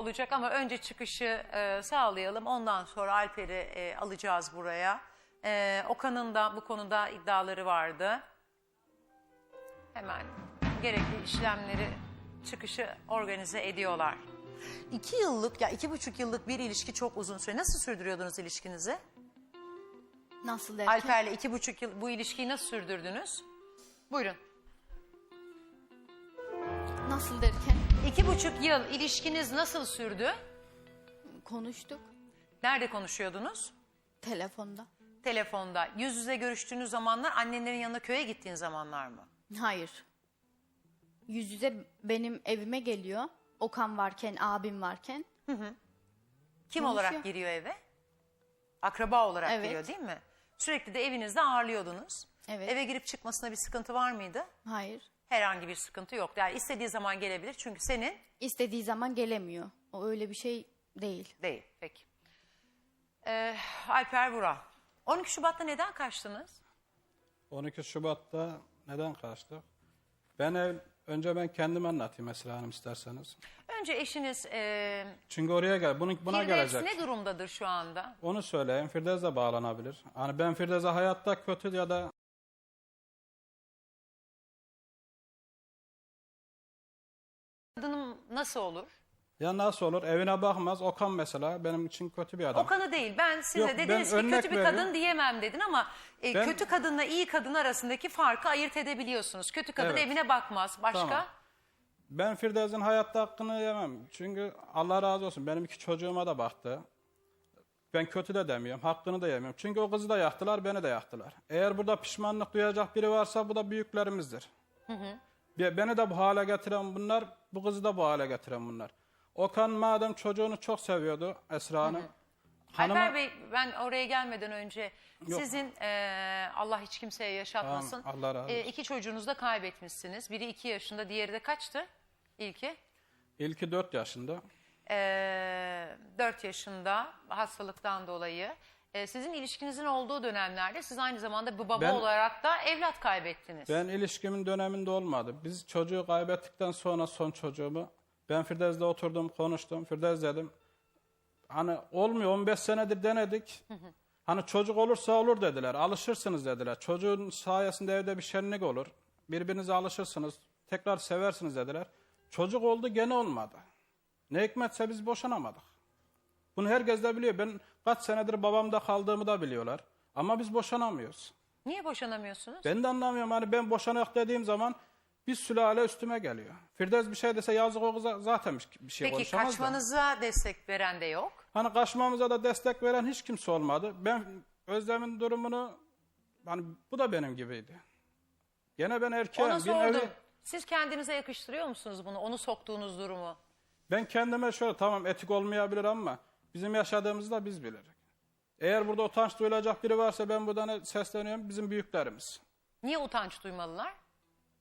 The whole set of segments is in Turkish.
olacak ama önce çıkışı e, sağlayalım. Ondan sonra Alper'i e, alacağız buraya. E, Okan'ın da bu konuda iddiaları vardı. Hemen gerekli işlemleri çıkışı organize ediyorlar. İki yıllık ya iki buçuk yıllık bir ilişki çok uzun süre. Nasıl sürdürüyordunuz ilişkinizi? Nasıl derken? Alper'le iki buçuk yıl bu ilişkiyi nasıl sürdürdünüz? Buyurun. Nasıl derken? İki buçuk yıl ilişkiniz nasıl sürdü? Konuştuk. Nerede konuşuyordunuz? Telefonda. Telefonda. Yüz yüze görüştüğünüz zamanlar annenlerin yanına köye gittiğin zamanlar mı? Hayır. Yüz yüze benim evime geliyor. Okan varken, abim varken. Kim Konuşuyor. olarak giriyor eve? Akraba olarak Evet. giriyor değil mi? Sürekli de evinizde ağırlıyordunuz. Evet. Eve girip çıkmasına bir sıkıntı var mıydı? Hayır. Herhangi bir sıkıntı yok. Yani istediği zaman gelebilir çünkü senin İstediği zaman gelemiyor. O öyle bir şey değil. değil. Peki. Ee, Alper Vural. 12 Şubat'ta neden kaçtınız? 12 Şubat'ta neden kaçtık? Ben ev, önce ben kendim anlatayım Esra Hanım isterseniz. Önce eşiniz e, Çünkü oraya gel, bunu, buna Firdevs gelecek. ne durumdadır şu anda? Onu söyleyeyim. Firdevs de bağlanabilir. Hani ben Firdevs'e hayatta kötü ya da nasıl olur? ya nasıl olur? Evine bakmaz. Okan mesela benim için kötü bir adam. Okan'ı değil. Ben size Yok, dediniz ben ki kötü bir veriyorum. kadın diyemem dedin ama e, Ben- kötü kadınla iyi kadın arasındaki farkı ayırt edebiliyorsunuz. Kötü kadın Evet. evine bakmaz. Başka? Tamam. Ben Firdevs'in hayatta hakkını yemem. Çünkü Allah razı olsun benim iki çocuğuma da baktı. Ben kötü de demiyorum, hakkını da yemiyorum. Çünkü o kızı da yaktılar, beni de yaktılar. Eğer burada pişmanlık duyacak biri varsa bu da büyüklerimizdir. Be- Beni de bu hale getiren bunlar, bu kızı da bu hale getiren bunlar. Okan madem çocuğunu çok seviyordu Esra Hanım. hanıma- Alper Bey ben oraya gelmeden önce sizin e, Allah hiç kimseye yaşatmasın. Tamam, Allah razı e, olsun. iki çocuğunuzu da kaybetmişsiniz. Biri iki yaşında, diğeri de kaçtı? İlki? İlki 4 yaşında. e, 4 yaşında hastalıktan dolayı. E, sizin ilişkinizin olduğu dönemlerde siz aynı zamanda bir baba Ben- olarak da evlat kaybettiniz. Ben ilişkimin döneminde olmadı. Biz çocuğu kaybettikten sonra son çocuğumu ben Firdevs'le oturdum konuştum. Firdevs dedim hani olmuyor 15 senedir denedik. Hani çocuk olursa olur dediler. Alışırsınız dediler. Çocuğun sayesinde evde bir şenlik olur. Birbirinize alışırsınız. Tekrar seversiniz dediler. Çocuk oldu gene olmadı. Ne hikmetse biz boşanamadık. Bunu herkes de biliyor. Ben kaç senedir babamda kaldığımı da biliyorlar. Ama biz boşanamıyoruz. Niye boşanamıyorsunuz? Ben de anlamıyorum. Hani ben boşanak dediğim zaman bir sülale üstüme geliyor. Firdevs bir şey dese yazık o kıza zaten bir- şey Peki konuşamaz da. kaçmanıza destek veren de yok. Hani kaçmamıza da destek veren hiç kimse olmadı. Ben Özlem'in durumunu hani bu da benim gibiydi. Gene ben erkeğim. Ona sordum. nevi- Siz kendinize yakıştırıyor musunuz bunu? Onu soktuğunuz durumu. ben kendime şöyle tamam etik olmayabilir ama bizim yaşadığımızı da biz biliriz. Eğer burada utanç duyulacak biri varsa ben buradan sesleniyorum bizim büyüklerimiz. Niye utanç duymalılar?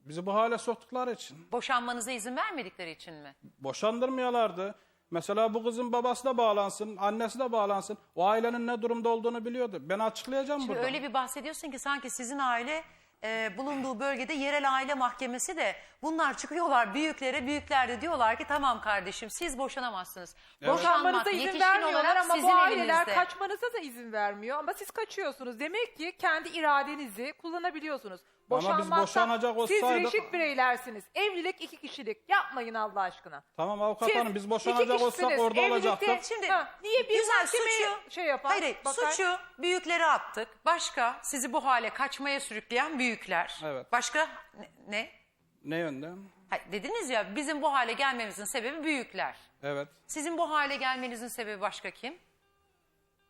Bizi bu hale soktukları için. Boşanmanıza izin vermedikleri için mi? boşandırmıyorlardı. Mesela bu kızın babası da bağlansın, annesi de bağlansın. O ailenin ne durumda olduğunu biliyordu. Ben açıklayacağım Şimdi burada. öyle bir bahsediyorsun ki sanki sizin aile e, bulunduğu bölgede yerel aile mahkemesi de bunlar çıkıyorlar büyüklere büyükler de diyorlar ki tamam kardeşim siz boşanamazsınız. Boşanmanıza izin yetişkin vermiyorlar olarak ama sizin bu aileler elinizde. kaçmanıza da izin vermiyor. Ama siz kaçıyorsunuz. Demek ki kendi iradenizi kullanabiliyorsunuz. Ama biz boşanacak siz olsaydık- reşit bireylersiniz. Evlilik iki kişilik. Yapmayın Allah aşkına. Tamam avukat Siz hanım biz iki boşanacak olsak kişisiniz. orada Evlilikte- olacaktık. Şimdi Ha, niye bir güzel mahkemeye suçu, şey yapar, Hayır, hayır, bakar? suçu büyüklere attık. Başka sizi bu hale kaçmaya sürükleyen büyükler. Evet. Başka ne? ne? Ne yönden? Ha, dediniz ya bizim bu hale gelmemizin sebebi büyükler. Evet. Sizin bu hale gelmenizin sebebi başka kim?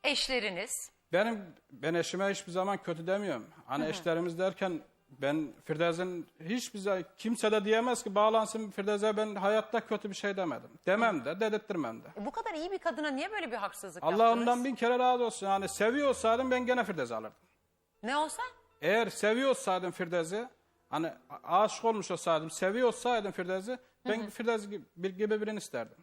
Eşleriniz. Benim ben eşime hiçbir zaman kötü demiyorum. Hani eşlerimiz derken ben Firdevs'in hiçbir kimse de diyemez ki bağlansın Firdevs'e ben hayatta kötü bir şey demedim. Demem de dedirttirmem de. E, bu kadar iyi bir kadına niye böyle bir haksızlık Allah yaptınız? ondan bin kere razı olsun. Yani seviyor olsaydım ben gene Firdevs'i alırdım. Ne olsa? Eğer seviyor olsaydım Firdevs'i, hani aşık olmuş olsaydım, seviyor olsaydım Firdevs'i, ben Firdevs gibi, bir- gibi birini isterdim.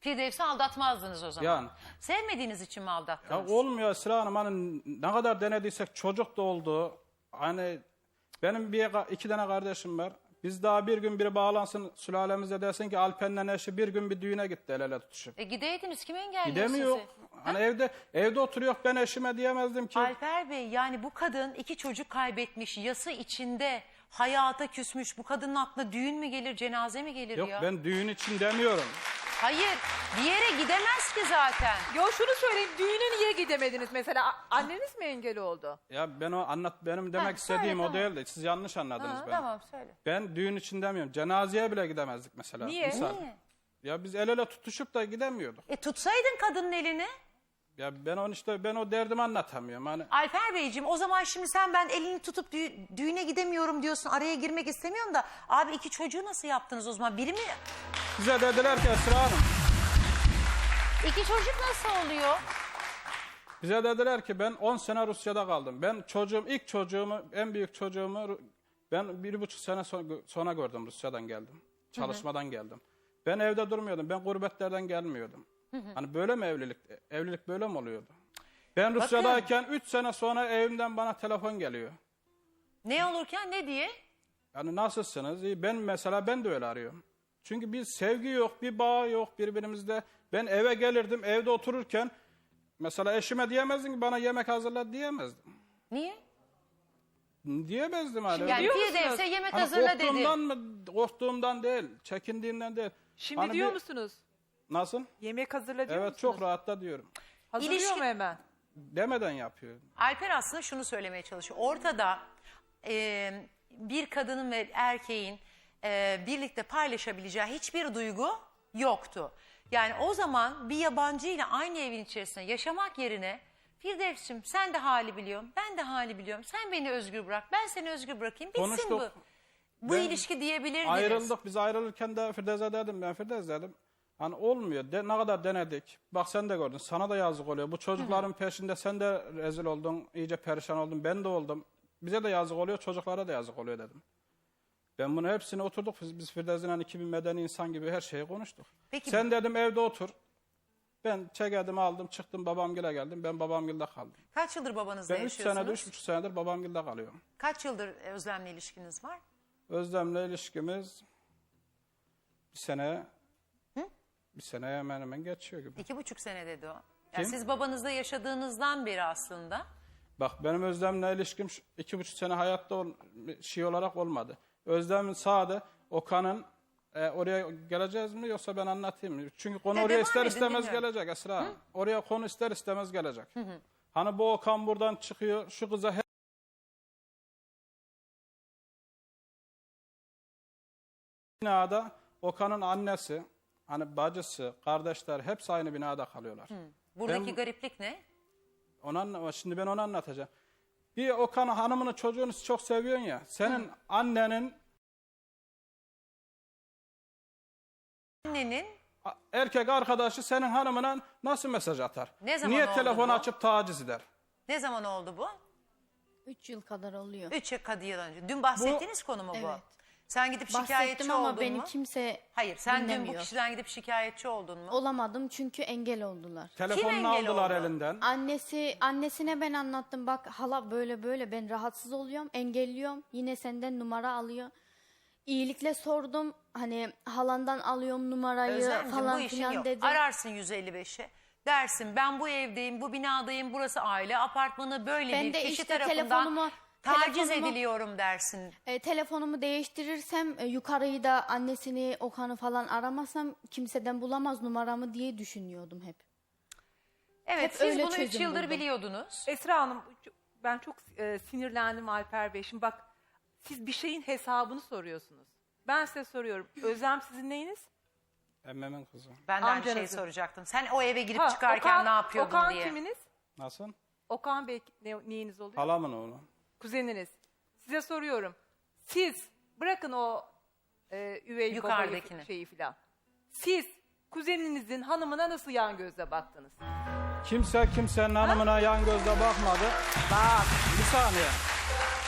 Firdevs'i aldatmazdınız o zaman. Yani. Sevmediğiniz için mi Ya aldattınız? olmuyor Esra Hanım, hani ne kadar denediysek çocuk da oldu. Hani benim bir iki tane kardeşim var. Biz daha bir gün biri bağlansın sülalemize desin ki Alpen'le eşi bir gün bir düğüne gitti el ele tutuşup. E gideydiniz kim engelliyor Gidemiyor. Hani evde evde oturuyor ben eşime diyemezdim ki. Alper Bey yani bu kadın iki çocuk kaybetmiş yası içinde hayata küsmüş bu kadının aklına düğün mü gelir cenaze mi gelir Yok ya? ben düğün için demiyorum. Hayır bir yere gidemez ki zaten. Yo şunu söyleyeyim düğüne niye gidemediniz mesela? A- Anneniz mi engel oldu? Ya ben o anlat benim demek Ha, istediğim söyle, o değildi. Siz yanlış anladınız Ha, beni. tamam söyle. Ben düğün için demiyorum. Cenazeye bile gidemezdik mesela. Niye? Misal. Niye? Ya biz el ele tutuşup da gidemiyorduk. E tutsaydın kadının elini. Ya ben onu işte ben o derdimi anlatamıyorum. Hani Alper Beyciğim o zaman şimdi sen ben elini tutup dü- düğüne gidemiyorum diyorsun. Araya girmek istemiyorum da abi iki çocuğu nasıl yaptınız o zaman? Biri mi? Bize dediler ki Esra Hanım. İki çocuk nasıl oluyor? Bize dediler ki ben 10 sene Rusya'da kaldım. Ben çocuğum ilk çocuğumu en büyük çocuğumu ben bir buçuk sene son- sonra gördüm Rusya'dan geldim. Çalışmadan geldim. Ben evde durmuyordum. Ben gurbetlerden gelmiyordum. Hani böyle mi evlilik? Evlilik böyle mi oluyordu? Ben Rusya'dayken 3 sene sonra evimden bana telefon geliyor. Ne olurken ne diye? Yani nasılsınız? İyi. Ben mesela ben de öyle arıyorum. Çünkü bir sevgi yok, bir bağ yok birbirimizde. Ben eve gelirdim, evde otururken mesela eşime diyemezdim ki bana yemek hazırla diyemezdim. Niye? Diyemezdim hani. Yani Firdevs'e musunuz? yemek Hani hazırla dedi. korktuğumdan mı? Korktuğumdan değil, çekindiğimden değil. Şimdi Hani diyor bir- musunuz? Nasıl? Yemek hazırla diyor Evet musunuz? çok rahatta diyorum. Hazırlıyor İlişki- mu hemen? Demeden yapıyor. Alper aslında şunu söylemeye çalışıyor. Ortada e, bir kadının ve erkeğin e, birlikte paylaşabileceği hiçbir duygu yoktu. Yani o zaman bir yabancı ile aynı evin içerisinde yaşamak yerine Firdevs'cim sen de hali biliyorsun, ben de hali biliyorum. Sen beni özgür bırak, ben seni özgür bırakayım. Bitsin Konuştuk. bu. Bu Ben- ilişki diyebilirdiniz. Ayrıldık. Biz ayrılırken de Firdevs'e dedim. Ben Firdevs dedim. Hani olmuyor. De, ne kadar denedik. Bak sen de gördün. Sana da yazık oluyor. Bu çocukların peşinde sen de rezil oldun. iyice perişan oldun. Ben de oldum. Bize de yazık oluyor. Çocuklara da yazık oluyor dedim. Ben bunu hepsini oturduk. Biz, biz Firdevs'le 2000 medeni insan gibi her şeyi konuştuk. Peki- sen dedim evde otur. Ben çekedim aldım çıktım babamgile geldim. Ben babamgilde kaldım. Kaç yıldır babanızla Ben 3 yaşıyorsunuz? senedir, üç buçuk senedir babamgilde kalıyorum. Kaç yıldır Özlem'le ilişkiniz var? Özlem'le ilişkimiz bir sene bir sene hemen hemen geçiyor gibi. İki buçuk sene dedi o. Yani Kim? siz babanızla yaşadığınızdan beri aslında. Bak benim Özlem'le ilişkim şu- iki buçuk sene hayatta ol- şey olarak olmadı. Özlem'in sağda Okan'ın e, oraya geleceğiz mi yoksa ben anlatayım mı? Çünkü konu E, oraya devam ister edin, istemez dinliyorum. gelecek Esra. Hanım. Oraya konu ister istemez gelecek. Hani bu Okan buradan çıkıyor şu kıza he- binada Okan'ın annesi, hani bacısı, kardeşler hepsi aynı binada kalıyorlar. Buradaki Ben- gariplik ne? Anla- şimdi ben onu anlatacağım. Bir Okan hanımını çocuğunu çok seviyorsun ya. Senin annenin Annenin a- erkek arkadaşı senin hanımına nasıl mesaj atar? Ne zaman Niye oldu telefon bu? açıp taciz eder? ne zaman oldu bu? 3 yıl kadar oluyor. Üç yıl kadı yıl önce. Dün bahsettiğiniz konu mu bu? Evet. Sen gidip şikayetçi Bahsettim ama oldun beni mu? kimse Hayır sen dün bu dinlemiyor. kişiden gidip şikayetçi oldun mu? Olamadım çünkü engel oldular. Telefonunu engel aldılar oldu? elinden. Annesi annesine ben anlattım bak hala böyle böyle ben rahatsız oluyorum engelliyorum yine senden numara alıyor. İyilikle sordum hani halandan alıyorum numarayı Özlemciğim bu falan işin filan yok. dedim. Ararsın 155'i. Dersin ben bu evdeyim, bu binadayım, burası aile apartmanı böyle Ben bir de kişi işte tarafından telefonumu- taciz telefonumu- ediliyorum dersin. E, telefonumu değiştirirsem e, yukarıyı da annesini Okan'ı falan aramazsam kimseden bulamaz numaramı diye düşünüyordum hep. Evet Hep siz öyle bunu 3 çözüm yıldır buldum. biliyordunuz. Esra Hanım ben çok e, sinirlendim Alper Bey. Şimdi bak siz bir şeyin hesabını soruyorsunuz. Ben size soruyorum. Özlem sizin neyiniz? Emmemin kızı. Ben de aynı şeyi Amcanızın. soracaktım. Sen o eve girip Ha, çıkarken Okan- ne yapıyordun Okan diye. kiminiz? Nasıl? Okan Bey ne, neyiniz oluyor? Halamın oğlu. Kuzeniniz. Size soruyorum. Siz bırakın o e, üvey Yukarıdakini. babayı şeyi filan. Siz kuzeninizin hanımına nasıl yan gözle baktınız? Kimse kimsenin hanımına yan gözle bakmadı. Bak. Bir saniye.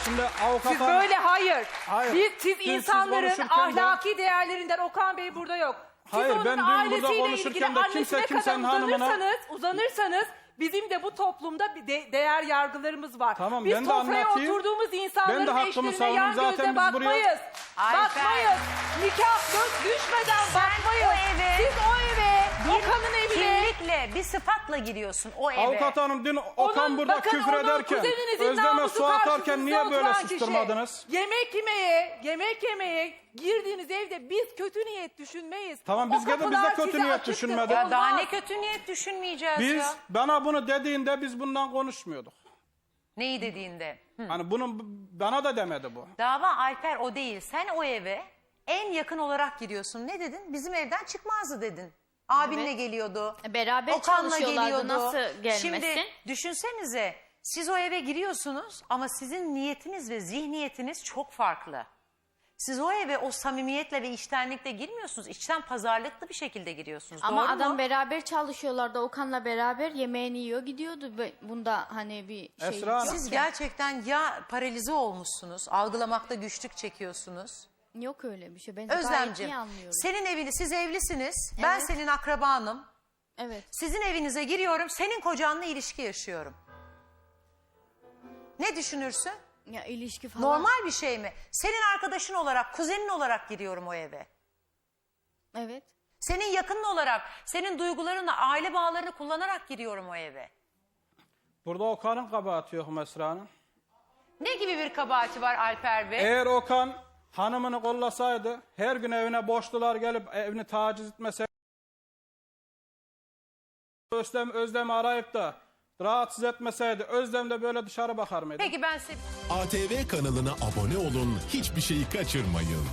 Şimdi avukat Siz böyle hayır. Hayır. Siz, siz Dün siz insanların konuşurken de- ahlaki değerlerinden Okan Bey burada yok. Siz Hayır, onun ben dün burada ailesiyle konuşurken ilgili de annesine kimse kadar kimsenin hanımına- uzanırsanız, uzanırsanız Bizim de bu toplumda bir de- değer yargılarımız var. Tamam, Biz ben de sofraya anlatayım. oturduğumuz insanların Ben de hakkımı eşlerine savundum. yan Zaten gözle biz buraya- bakmayız. Bakmayız. Nikah göz düşmeden Sen bakmayız. o eve- Siz o eve, Bir Okan'ın evine. Kimlikle, bir sıfatla giriyorsun o eve. Avukat hanım dün Okan Onun- burada bakın küfür onun ederken kuzeninizin Özlem'e namusu su atarken karşısında niye böyle oturan kişi. susturmadınız? Yemek yemeye, yemek yemeye girdiğiniz evde biz kötü niyet düşünmeyiz. Tamam, biz gene kapılar bize kötü size niyet açıktır, düşünmedik. Ya daha ne kötü niyet düşünmeyeceğiz Biz ya. bana bunu dediğinde biz bundan konuşmuyorduk. Neyi dediğinde? Hı. Hani bunun bana da demedi bu. Dava Alper o değil. Sen o eve en yakın olarak giriyorsun. Ne dedin? Bizim evden çıkmazdı dedin. Abinle Evet. geliyordu. E, beraber Okan'la çalışıyorlardı, geliyordu. nasıl gelmesin? Şimdi düşünsenize siz o eve giriyorsunuz ama sizin niyetiniz ve zihniyetiniz çok farklı. Siz o eve o samimiyetle ve içtenlikle girmiyorsunuz. İçten pazarlıklı bir şekilde giriyorsunuz. Ama Doğru adam mu? beraber çalışıyorlardı. Okan'la beraber yemeğini yiyor gidiyordu. Ve Bunda hani bir şey Esra Hanım. Siz gerçekten ya paralize olmuşsunuz, algılamakta güçlük çekiyorsunuz. Yok öyle bir şey. Ben gayet Özlemciğim, iyi anlıyorum. senin evini, siz evlisiniz. Ben Evet. senin akrabanım. Evet. Sizin evinize giriyorum, senin kocanla ilişki yaşıyorum. Ne düşünürsün? Ya ilişki falan. Normal bir şey mi? Senin arkadaşın olarak, kuzenin olarak giriyorum o eve. Evet. Senin yakının olarak, senin duygularını, aile bağlarını kullanarak giriyorum o eve. Burada Okan'ın kabahati yok Esra Hanım. Ne gibi bir kabahati var Alper Bey? Eğer Okan hanımını kollasaydı, her gün evine boşlular gelip evini taciz etmese Özlem, Özlem'i arayıp da rahatsız etmeseydi Özlem de böyle dışarı bakar mıydı? Peki ben size ATV kanalına abone olun, hiçbir şeyi kaçırmayın.